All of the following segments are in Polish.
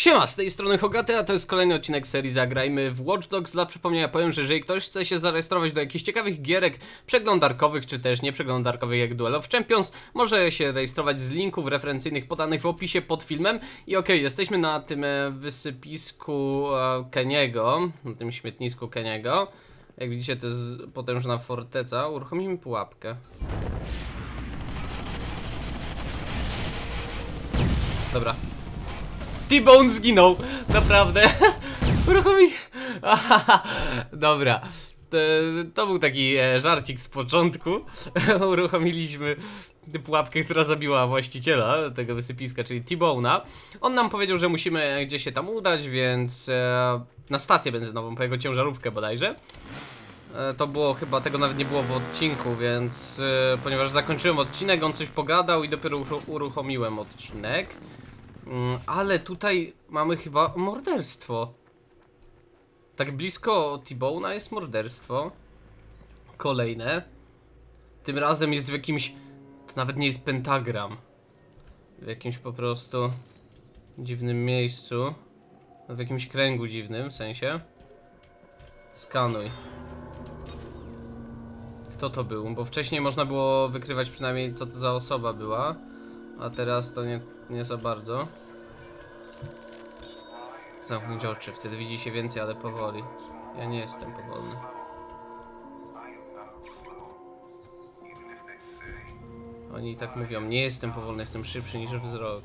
Siema, z tej strony Hogaty, a to jest kolejny odcinek serii Zagrajmy w Watch Dogs. Dla przypomnienia powiem, że jeżeli ktoś chce się zarejestrować do jakichś ciekawych gierek przeglądarkowych, czy też nieprzeglądarkowych jak Duel of Champions, może się rejestrować z linków referencyjnych podanych w opisie pod filmem. I okej, jesteśmy na tym e, wysypisku e, Keniego, na tym śmietnisku Keniego. Jak widzicie, to jest potężna forteca. Uruchomimy pułapkę. Dobra, T-Bone zginął, naprawdę. Uruchomi... Dobra. To, to był taki e, żarcik z początku. Uruchomiliśmy pułapkę, która zabiła właściciela tego wysypiska, czyli T-Bone'a. On nam powiedział, że musimy gdzieś się tam udać, więc e, na stację benzynową, po jego ciężarówkę bodajże. E, To było chyba, tego nawet nie było w odcinku, więc e, ponieważ zakończyłem odcinek, on coś pogadał i dopiero uru- uruchomiłem odcinek. Mm, Ale tutaj mamy chyba morderstwo. Tak blisko T-Bone'a jest morderstwo. Kolejne. Tym razem jest w jakimś. To nawet nie jest pentagram. W jakimś po prostu dziwnym miejscu. W jakimś kręgu dziwnym w sensie. Skanuj. Kto to był? Bo wcześniej można było wykrywać przynajmniej co to za osoba była. A teraz to nie, nie za bardzo. Zamknąć oczy, wtedy widzi się więcej, ale powoli. Ja nie jestem powolny. Oni tak mówią, nie jestem powolny, jestem szybszy niż wzrok.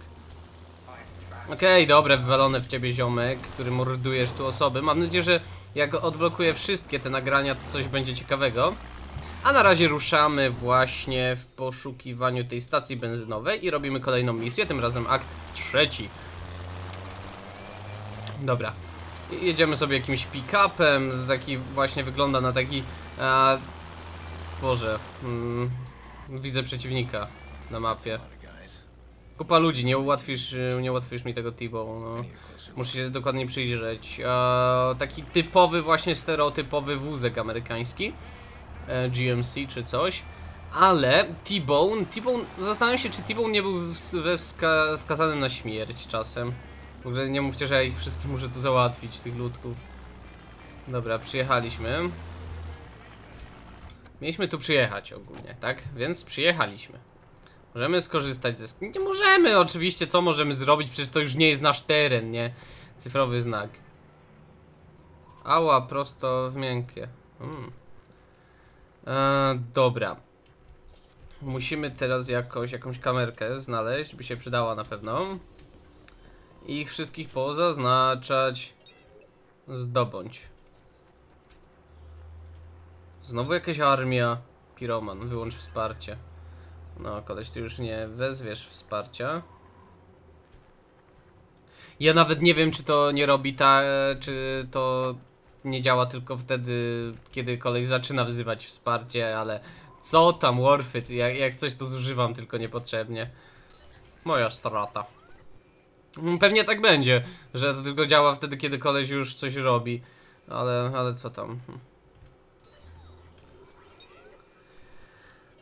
Okej, dobre, wywalone w ciebie ziomek, który mordujesz tu osoby. Mam nadzieję, że jak odblokuję wszystkie te nagrania, to coś będzie ciekawego. A na razie ruszamy właśnie w poszukiwaniu tej stacji benzynowej i robimy kolejną misję, tym razem akt trzeci. Dobra. Jedziemy sobie jakimś pick-upem, taki właśnie wygląda na taki... A, Boże, mm, widzę przeciwnika na mapie. Kupa ludzi, nie ułatwisz, y, nie ułatwisz mi tego T-Bow, no. Muszę się dokładnie przyjrzeć. A, taki typowy, właśnie stereotypowy wózek amerykański. E, GMC czy coś. Ale T-Bone, T-Bone, zastanawiam się, czy T-Bone nie był we wska skazany na śmierć czasem. W ogóle nie mówcie, że ja ich wszystkich muszę tu załatwić, tych ludków. Dobra, przyjechaliśmy. Mieliśmy tu przyjechać ogólnie, tak? Więc przyjechaliśmy. Możemy skorzystać ze... Nie możemy, oczywiście, co możemy zrobić? Przecież to już nie jest nasz teren, nie? Cyfrowy znak. Ała, prosto w miękkie. Mm. E, dobra. Musimy teraz jakoś, jakąś kamerkę znaleźć, by się przydała na pewno. I ich wszystkich pozaznaczać. Zdobądź. Znowu jakaś armia. Piroman, wyłącz wsparcie. No, koleś, ty już nie wezwiesz wsparcia. Ja nawet nie wiem, czy to nie robi ta, czy to nie działa tylko wtedy, kiedy koleś zaczyna wzywać wsparcie, ale co tam, Warfit, jak, jak coś to zużywam tylko niepotrzebnie. Moja strata. Mm, Pewnie tak będzie, że to tylko działa wtedy, kiedy koleś już coś robi. Ale, ale co tam?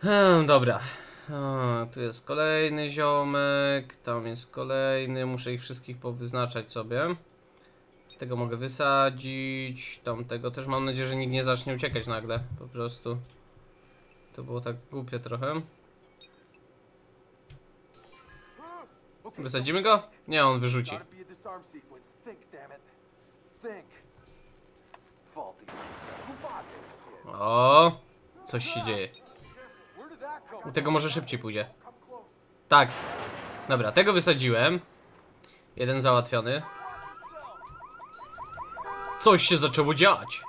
Hmm, dobra. O, tu jest kolejny ziomek, tam jest kolejny, muszę ich wszystkich powyznaczać sobie. Tego mogę wysadzić, tamtego też mam nadzieję, że nikt nie zacznie uciekać nagle, po prostu. To było tak głupie trochę. Wysadzimy go? Nie, on wyrzuci. A? O, coś się dzieje. U tego może szybciej pójdzie. Tak. Dobra, tego wysadziłem. Jeden załatwiony. Coś się zaczęło dziać.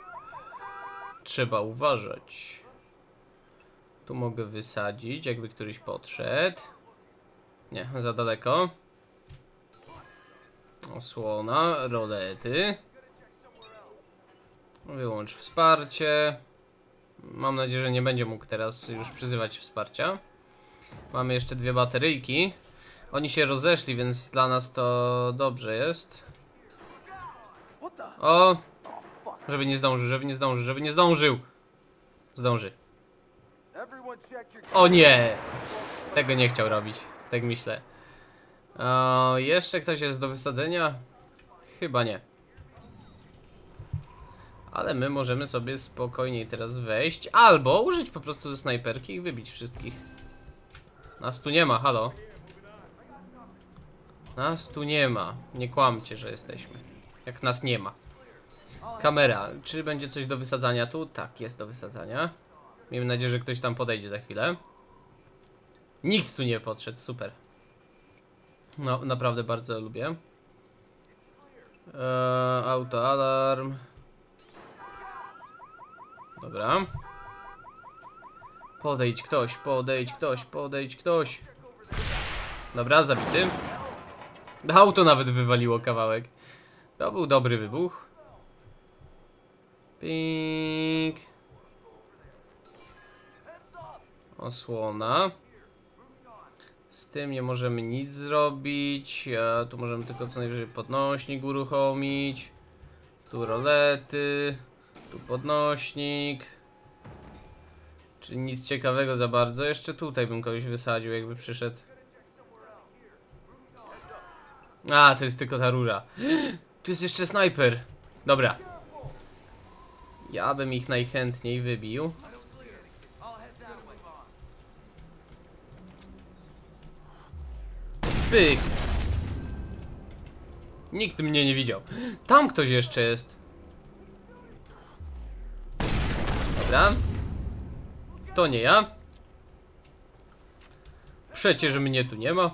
Trzeba uważać. Tu mogę wysadzić, jakby któryś podszedł. Nie, za daleko. Osłona, rolety. Wyłącz wsparcie. Mam nadzieję, że nie będzie mógł teraz już przyzywać wsparcia. Mamy jeszcze dwie bateryjki. Oni się rozeszli, więc dla nas to dobrze jest. O! Żeby nie zdążył, żeby nie zdążył, żeby nie zdążył! Zdąży. O nie! Tego nie chciał robić. Tak myślę. O, jeszcze ktoś jest do wysadzenia? Chyba nie. Ale my możemy sobie spokojniej teraz wejść. Albo użyć po prostu ze snajperki i wybić wszystkich. Nas tu nie ma, halo. Nas tu nie ma. Nie kłamcie, że jesteśmy. Jak nas nie ma. Kamera. Czy będzie coś do wysadzania tu? Tak, jest do wysadzania. Miejmy nadzieję, że ktoś tam podejdzie za chwilę. Nikt tu nie podszedł, super. No, naprawdę bardzo lubię. Eee, autoalarm. Dobra. Podejdź ktoś, podejdź ktoś, podejdź ktoś. Dobra, zabity. Auto nawet wywaliło kawałek. To był dobry wybuch. Pink. Osłona. Z tym nie możemy nic zrobić. A tu możemy tylko co najwyżej podnośnik uruchomić. Tu rolety. Tu podnośnik. Czyli nic ciekawego za bardzo. Jeszcze tutaj bym kogoś wysadził, jakby przyszedł. A, to jest tylko ta rura. Tu jest jeszcze snajper. Dobra. Ja bym ich najchętniej wybił. Pyk. Nikt mnie nie widział. Tam ktoś jeszcze jest. Dobra. To nie ja. Przecież mnie tu nie ma.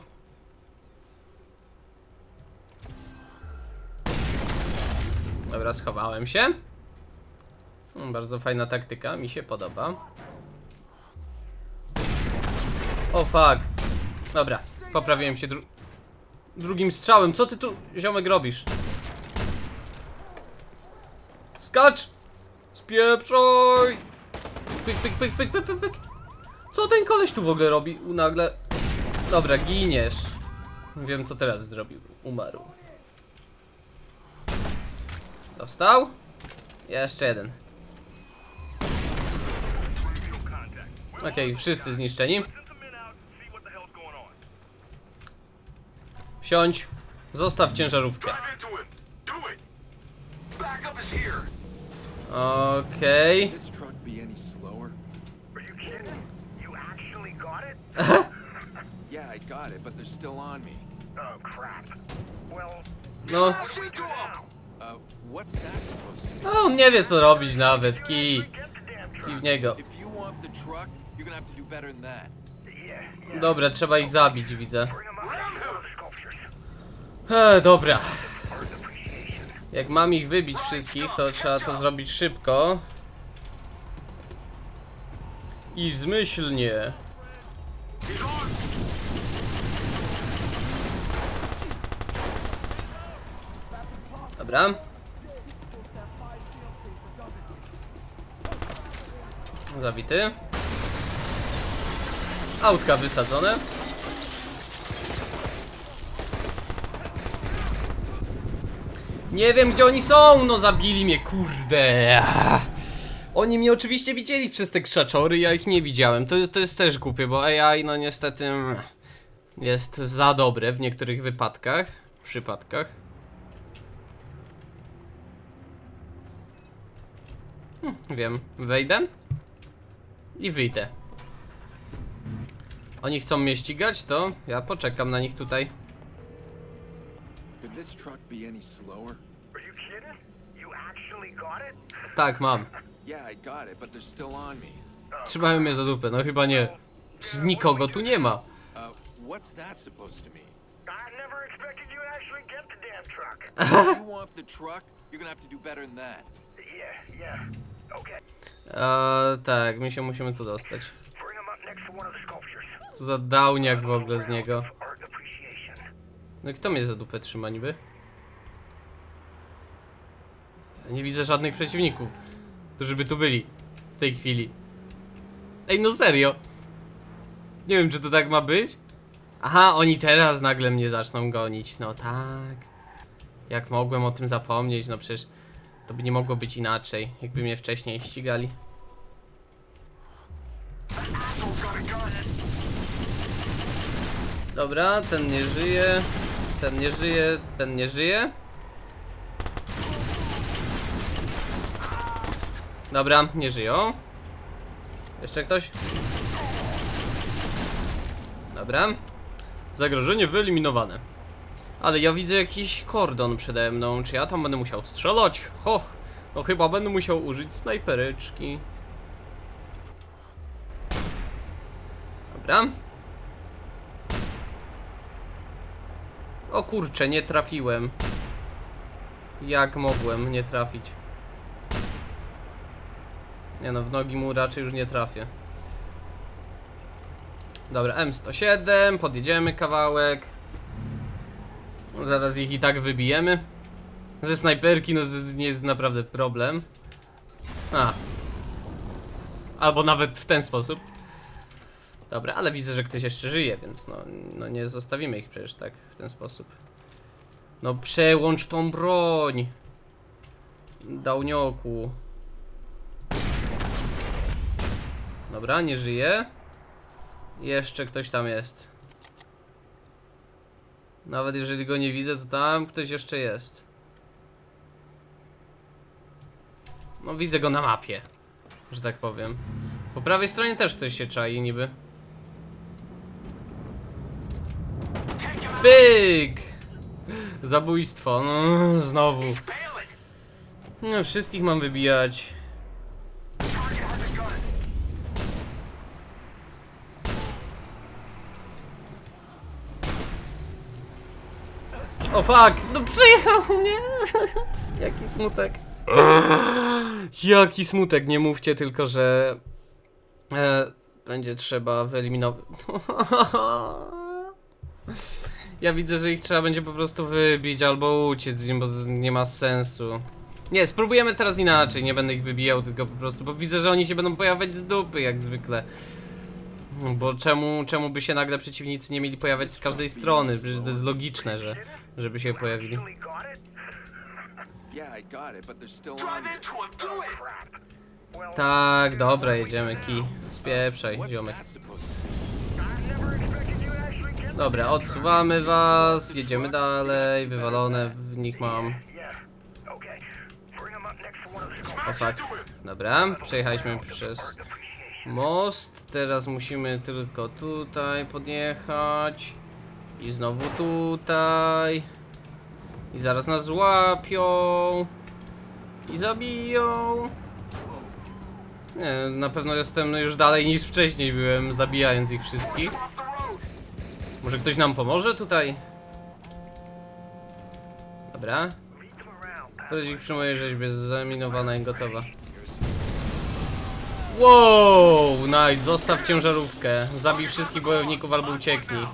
Dobra, schowałem się. Mm, Bardzo fajna taktyka, mi się podoba. O fuck. Dobra, poprawiłem się dru drugim strzałem. Co ty tu, ziomek, robisz? Skacz! Spieprzoj! Pyk, pyk, pyk, pyk, pyk, pyk, pyk. Co ten koleś tu w ogóle robi? Nagle... Dobra, giniesz. Wiem, co teraz zrobił. Umarł. Dostał? Jeszcze jeden. Okej, wszyscy zniszczeni. Siądź. Zostaw ciężarówkę. Drive into to no, on nie wie co robić nawet. Kij. Kij w niego. Dobra, trzeba ich zabić, widzę. E, dobra. Jak mam ich wybić wszystkich, to trzeba to zrobić szybko. I zmyślnie. Dobra. Zabity. Autka wysadzone. Nie wiem gdzie oni są, no zabili mnie, kurde. Oni mnie oczywiście widzieli przez te krzaczory, ja ich nie widziałem. To, to jest też głupie, bo AI no niestety mm, jest za dobre w niektórych wypadkach, przypadkach. Hm, wiem, wejdę i wyjdę. Oni chcą mnie ścigać, to ja poczekam na nich tutaj. Tak, mam. Yeah, I got it, but they're still on me. Trzymają mnie za dupę, no chyba nie. Przecież nikogo tu nie ma. What's that supposed to mean? I never expected you to actually get the damn truck. if you want the truck, you're gonna have to do better than that. Yeah, yeah. Okay. Eee, tak, my się musimy tu dostać. Co za downiak w ogóle z niego. No i kto mnie za dupę trzyma niby? Ja nie widzę żadnych przeciwników, którzy by tu byli w tej chwili. Ej, no serio. Nie wiem, czy to tak ma być. Aha, oni teraz nagle mnie zaczną gonić. No tak. Jak mogłem o tym zapomnieć, no przecież to by nie mogło być inaczej, jakby mnie wcześniej ścigali. Dobra, ten nie żyje. Ten nie żyje, ten nie żyje. Dobra, nie żyją. Jeszcze ktoś? Dobra. Zagrożenie wyeliminowane. Ale ja widzę jakiś kordon przede mną. Czy ja tam będę musiał strzelać? Ho! No chyba będę musiał użyć snajpereczki. Dobra. O kurczę, nie trafiłem. Jak mogłem nie trafić? Nie no, w nogi mu raczej już nie trafię. Dobra, M107, podjedziemy kawałek. Zaraz ich i tak wybijemy. Ze snajperki, no to nie jest naprawdę problem. A. Albo nawet w ten sposób. Dobra, ale widzę, że ktoś jeszcze żyje, więc no, no nie zostawimy ich przecież tak w ten sposób. No przełącz tą broń. Daunioku. Dobra, nie żyje. Jeszcze ktoś tam jest. Nawet jeżeli go nie widzę, to tam ktoś jeszcze jest. No widzę go na mapie, że tak powiem. Po prawej stronie też ktoś się czai niby. Byk! Zabójstwo, no znowu. No, wszystkich mam wybijać. O fuck, no przyjechał mnie. Jaki smutek. Jaki smutek, nie mówcie tylko, że e, będzie trzeba wyeliminować. Ja widzę, że ich trzeba będzie po prostu wybić albo uciec z nim, bo nie ma sensu. Nie, spróbujemy teraz inaczej, nie będę ich wybijał, tylko po prostu, bo widzę, że oni się będą pojawiać z dupy, jak zwykle. Bo czemu, czemu by się nagle przeciwnicy nie mieli pojawiać z każdej strony? Przecież to jest logiczne, że, żeby się pojawili. Tak, dobra, jedziemy, ki. Spieprzaj, ziomek. Dobra, odsuwamy was, jedziemy dalej, wywalone w nich mam. O fuck. Dobra, przejechaliśmy przez most, teraz musimy tylko tutaj podjechać. I znowu tutaj. I zaraz nas złapią. I zabiją. Nie, na pewno jestem już dalej niż wcześniej byłem, zabijając ich wszystkich. Może ktoś nam pomoże tutaj? Dobra. Prowadzik przy mojej rzeźbie zaminowana i gotowa. Wow, nice, zostaw ciężarówkę. Zabij wszystkich bojowników albo ucieknij.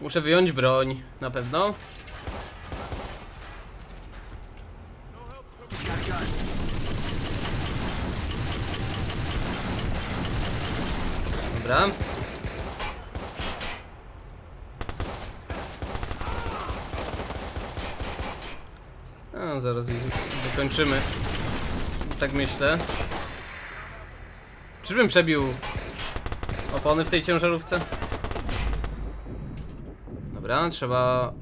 Muszę wyjąć broń, na pewno. Dobra. A, zaraz ich wykończymy. Tak myślę. Czyżbym przebił opony w tej ciężarówce? Dobra, trzeba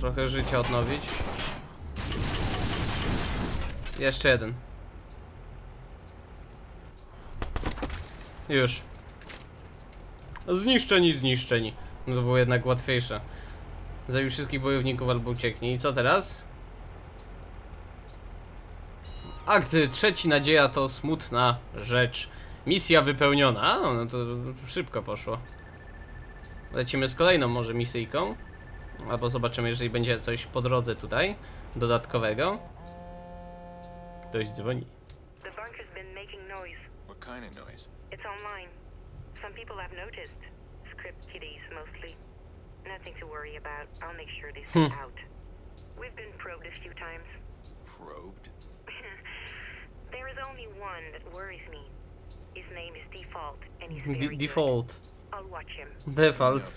trochę życia odnowić. Jeszcze jeden. Już. Zniszczeni, zniszczeni. No to było jednak łatwiejsze. Zabił wszystkich bojowników albo ucieknie. I co teraz? Akt trzeci, nadzieja to smutna rzecz. Misja wypełniona. A, no to szybko poszło. Lecimy z kolejną może misyjką. Albo zobaczymy, jeżeli będzie coś po drodze tutaj dodatkowego. Ktoś dzwoni. The bunker's been making noise. What kind of noise? It's online. Some people have noticed. Script kiddies, mostly. Nothing to worry about. I'll make sure they stay out. We've been probed a few times. Probed? There is only one that worries me. His name is Default, and he's D very good. Default. I'll watch him. Know Default.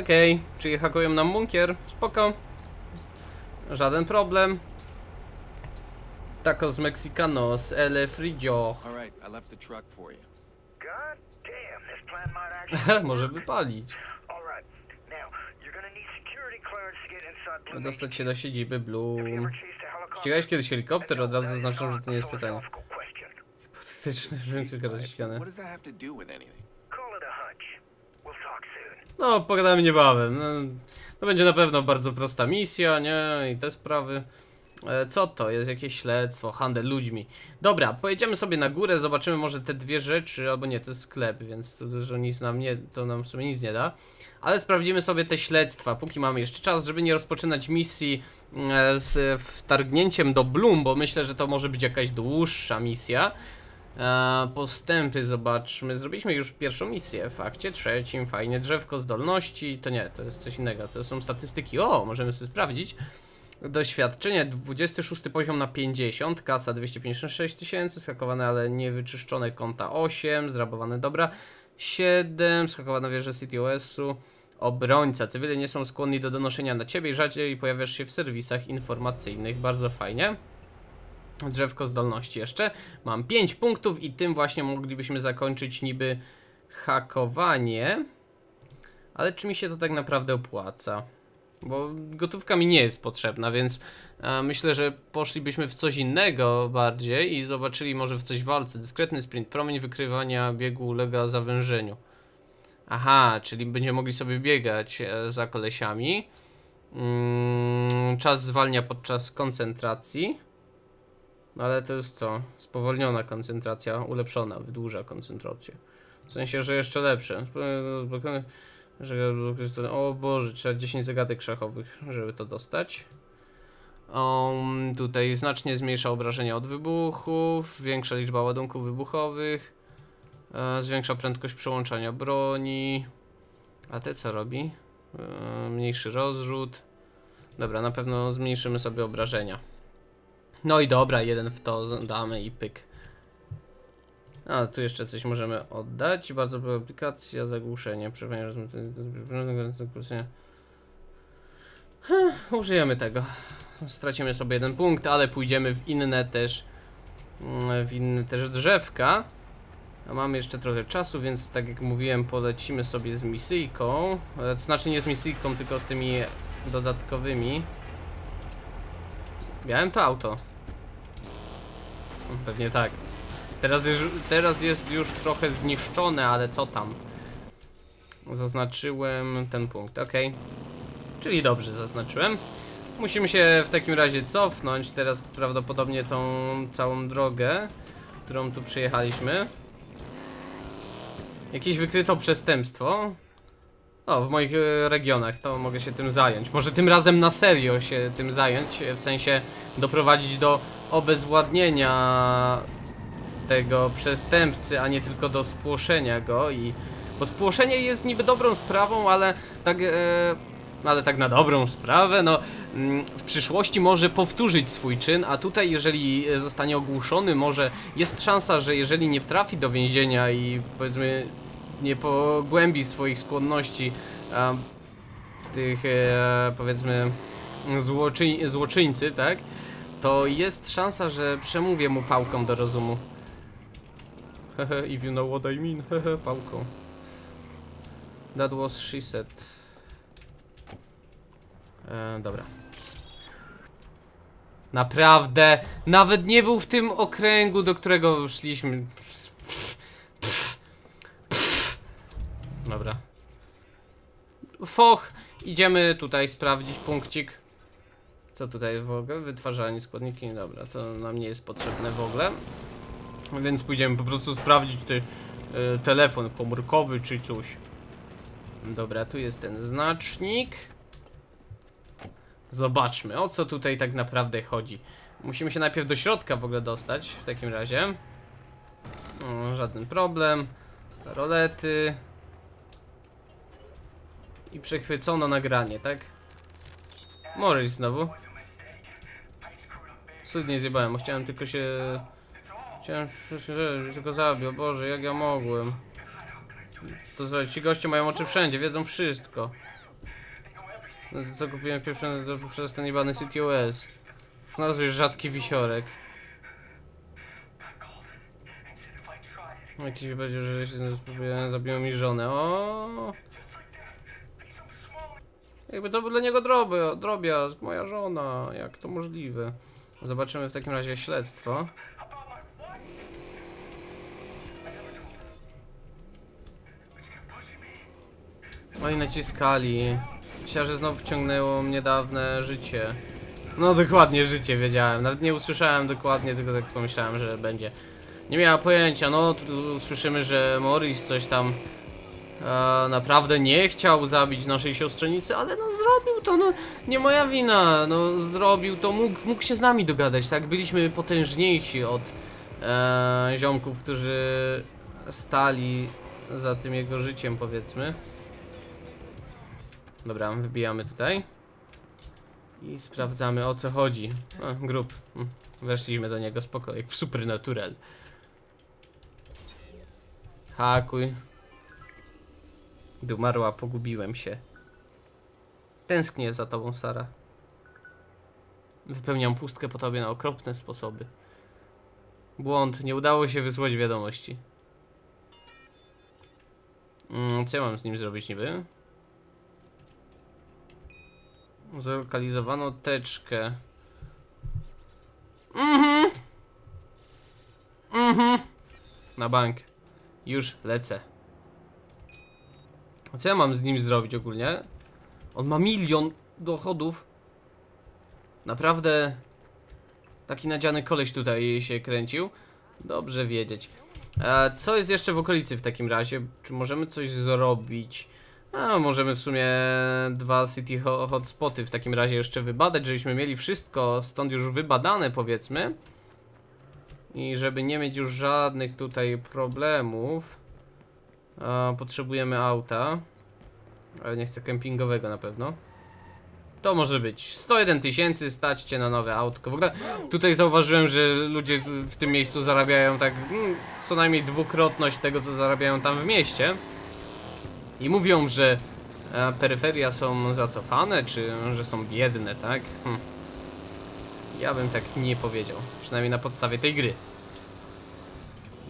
Okej, czyli hakują nam bunkier. Spoko. Żaden problem. Tacos mexicanos, ele frillo. All right, I left the truck for you. God damn, this plan might actually. Może wypalić. All right. Now, you're gonna need security clearance to get inside Blue Dostać się do siedziby helicopter? Ścigałeś kiedyś helikopter? Od razu zaznaczam, że to nie jest pytanie. Hipotetyczne, żebym razy soon. No, pogadamy niebawem. No, to będzie na pewno bardzo prosta misja, nie? I te sprawy. E, Co to? Jest jakieś śledztwo, handel ludźmi. Dobra, pojedziemy sobie na górę, zobaczymy może te dwie rzeczy, albo nie, to jest sklep, więc to, że nic nam nie, to nam w sumie nic nie da. Ale sprawdzimy sobie te śledztwa, póki mamy jeszcze czas, żeby nie rozpoczynać misji e, z wtargnięciem do Bloom, bo myślę, że to może być jakaś dłuższa misja. Postępy zobaczmy. Zrobiliśmy już pierwszą misję w akcie trzecim. Fajnie. Drzewko zdolności. To nie, to jest coś innego. To są statystyki. O, możemy sobie sprawdzić. Doświadczenie 26 poziom na 50, kasa 256 tysięcy, skakowane ale niewyczyszczone konta 8, zrabowane dobra 7, skakowana wieża CTOS-u, obrońca. Cywile nie są skłonni do donoszenia na ciebie i rzadziej pojawiasz się w serwisach informacyjnych. Bardzo fajnie. Drzewko zdolności jeszcze. Mam 5 punktów i tym właśnie moglibyśmy zakończyć niby hakowanie. Ale czy mi się to tak naprawdę opłaca? Bo gotówka mi nie jest potrzebna, więc e, myślę, że poszlibyśmy w coś innego bardziej i zobaczyli może w coś walce. Dyskretny sprint, promień wykrywania biegu ulega zawężeniu. Aha, czyli będziemy mogli sobie biegać e, za kolesiami. Mm, czas zwalnia podczas koncentracji. No ale to jest co? Spowolniona koncentracja, ulepszona, wydłuża koncentrację. W sensie, że jeszcze lepsze. O Boże, trzeba 10 zagadek szachowych, żeby to dostać. Um, tutaj znacznie zmniejsza obrażenia od wybuchów, większa liczba ładunków wybuchowych, e, zwiększa prędkość przełączania broni. A te co robi? E, mniejszy rozrzut. Dobra, na pewno zmniejszymy sobie obrażenia. No i dobra, jeden w to damy i pyk. A, tu jeszcze coś możemy oddać. Bardzo prosta aplikacja, zagłuszenie, zagłuszenia. Użyjemy tego. Stracimy sobie jeden punkt, ale pójdziemy w inne też mm, w inne też drzewka. A mamy jeszcze trochę czasu, więc tak jak mówiłem, polecimy sobie z misyjką. E, znaczy nie z misyjką, tylko z tymi dodatkowymi. Miałem to auto. Pewnie tak. Teraz jest, teraz jest już trochę zniszczone, ale co tam? Zaznaczyłem ten punkt, ok. Czyli dobrze zaznaczyłem. Musimy się w takim razie cofnąć teraz prawdopodobnie tą całą drogę, którą tu przyjechaliśmy. Jakieś wykryto przestępstwo. O, w moich e, regionach to mogę się tym zająć. Może tym razem na serio się tym zająć, e, w sensie doprowadzić do obezwładnienia tego przestępcy, a nie tylko do spłoszenia go i... Bo spłoszenie jest niby dobrą sprawą, ale tak... E, ale tak na dobrą sprawę, no mm, w przyszłości może powtórzyć swój czyn, a tutaj jeżeli zostanie ogłuszony, może jest szansa, że jeżeli nie trafi do więzienia i powiedzmy nie pogłębi swoich skłonności tych e, powiedzmy złoczy, złoczyńcy, tak? To jest szansa, że przemówię mu pałką do rozumu. Hehe, if you know what I mean, hehe, pałką. That was she said. E, dobra. Naprawdę, nawet nie był w tym okręgu, do którego szliśmy. Dobra. Foch, idziemy tutaj sprawdzić punkcik. Co tutaj w ogóle? Wytwarzanie składniki, dobra, to nam nie jest potrzebne w ogóle. Więc pójdziemy po prostu sprawdzić ty, y, telefon komórkowy czy coś. Dobra, tu jest ten znacznik. Zobaczmy, o co tutaj tak naprawdę chodzi. Musimy się najpierw do środka w ogóle dostać, w takim razie. O, żaden problem. Rolety. I przechwycono nagranie, tak? Morris znowu. Cud nie zjebałem, chciałem tylko się... Chciałem wszystko, że tylko zabił. Boże, jak ja mogłem. To zrobić. Ci goście mają oczy wszędzie, wiedzą wszystko. No, co kupiłem pieprzony do, przez ten jebany City OS. Znalazłeś rzadki wisiorek. Jakiś powiedział, że się zabiłem mi żonę. O. Jakby to był dla niego droby, drobiazg, moja żona. Jak to możliwe? Zobaczymy w takim razie śledztwo. Oni naciskali. Myślę, że znowu wciągnęło mnie dawne życie. No dokładnie życie wiedziałem. Nawet nie usłyszałem dokładnie, tylko tak pomyślałem, że będzie. Nie miała pojęcia, no tu, tu słyszymy, że Morris coś tam e, naprawdę nie chciał zabić naszej siostrzenicy, ale no zrobił to, no nie moja wina, no zrobił to, mógł, mógł się z nami dogadać, tak? Byliśmy potężniejsi od e, ziomków, którzy stali za tym jego życiem, powiedzmy. Dobra, wybijamy tutaj. I sprawdzamy o co chodzi. O, grup. Mm, Weszliśmy do niego spoko, jak w Supernatural. Hakuj. Dumarła, pogubiłem się. Tęsknię za tobą, Sara. Wypełniam pustkę po tobie na okropne sposoby. Błąd, nie udało się wysłać wiadomości. Mm, co ja mam z nim zrobić niby? Zlokalizowano teczkę. Mhm. Mhm. Na bank. Już lecę. A co ja mam z nim zrobić ogólnie? On ma milion dochodów. Naprawdę taki nadziany koleś tutaj się kręcił. Dobrze wiedzieć. Co jest jeszcze w okolicy w takim razie? Czy możemy coś zrobić? A, możemy w sumie dwa city ho hotspoty w takim razie jeszcze wybadać, żebyśmy mieli wszystko stąd już wybadane powiedzmy. I żeby nie mieć już żadnych tutaj problemów a, Potrzebujemy auta Ale nie chcę kempingowego na pewno To może być 101 tysięcy, stać cię na nowe autko W ogóle tutaj zauważyłem, że ludzie w tym miejscu zarabiają tak mm, Co najmniej dwukrotność tego, co zarabiają tam w mieście I mówią, że e, peryferia są zacofane, czy że są biedne, tak? Hm. Ja bym tak nie powiedział. Przynajmniej na podstawie tej gry.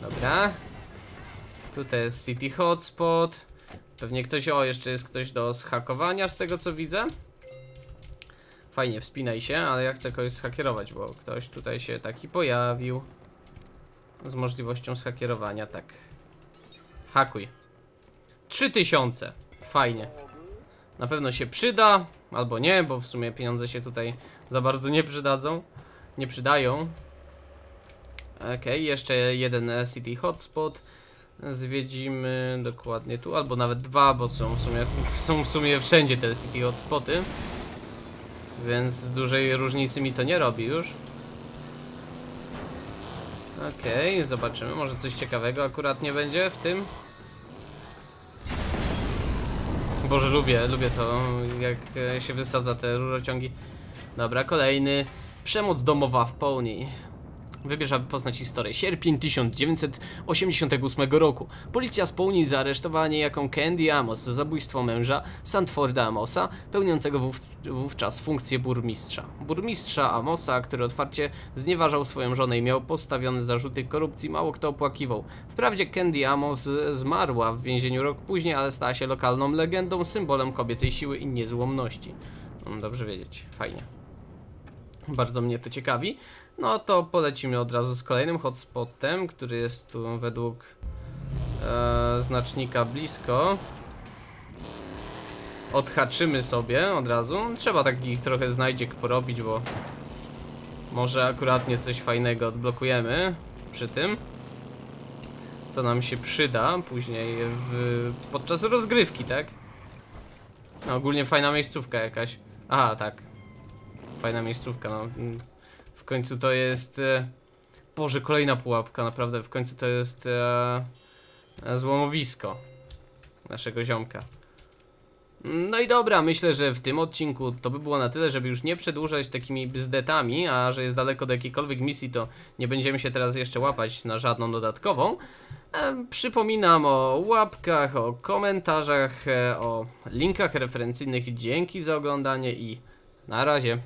Dobra. Tutaj jest City Hotspot. Pewnie ktoś, o jeszcze jest ktoś do zhakowania z tego co widzę. Fajnie, wspinaj się, ale ja chcę kogoś zhakierować, bo ktoś tutaj się taki pojawił. Z możliwością zhakierowania, tak. Hakuj. 3000. Fajnie. Na pewno się przyda, albo nie, bo w sumie pieniądze się tutaj za bardzo nie przydadzą. Nie przydają. Okej, jeszcze jeden City Hotspot. Zwiedzimy dokładnie tu, albo nawet dwa, bo są w sumie, są w sumie wszędzie te City Hotspoty. Więc dużej różnicy mi to nie robi już. Okej, zobaczymy, może coś ciekawego akurat nie będzie w tym. Boże, lubię, lubię to, jak e, się wysadza te rurociągi. Dobra, kolejny. Przemoc domowa w Pony. Wybierz, aby poznać historię. Sierpień 1988 roku. Policja z Pony zaaresztowała niejaką Candy Amos za zabójstwo męża Sandforda Amosa, pełniącego wów wówczas funkcję burmistrza. Burmistrza Amosa, który otwarcie znieważał swoją żonę i miał postawione zarzuty korupcji, mało kto opłakiwał. Wprawdzie Candy Amos zmarła w więzieniu rok później, ale stała się lokalną legendą, symbolem kobiecej siły i niezłomności. No, dobrze wiedzieć, fajnie. Bardzo mnie to ciekawi. No to polecimy od razu z kolejnym hotspotem, który jest tu według e, znacznika blisko. Odhaczymy sobie od razu. Trzeba takich trochę znajdziek porobić, bo może akuratnie coś fajnego odblokujemy przy tym. Co nam się przyda później w, podczas rozgrywki, tak? No, ogólnie fajna miejscówka jakaś. Aha, tak. Fajna miejscówka, no. W końcu to jest... E, Boże, kolejna pułapka, naprawdę. W końcu to jest e, e, złomowisko naszego ziomka. No i dobra, myślę, że w tym odcinku to by było na tyle, żeby już nie przedłużać takimi bzdetami, a że jest daleko do jakiejkolwiek misji, to nie będziemy się teraz jeszcze łapać na żadną dodatkową. E, przypominam o łapkach, o komentarzach, e, o linkach referencyjnych. Dzięki za oglądanie i na razie.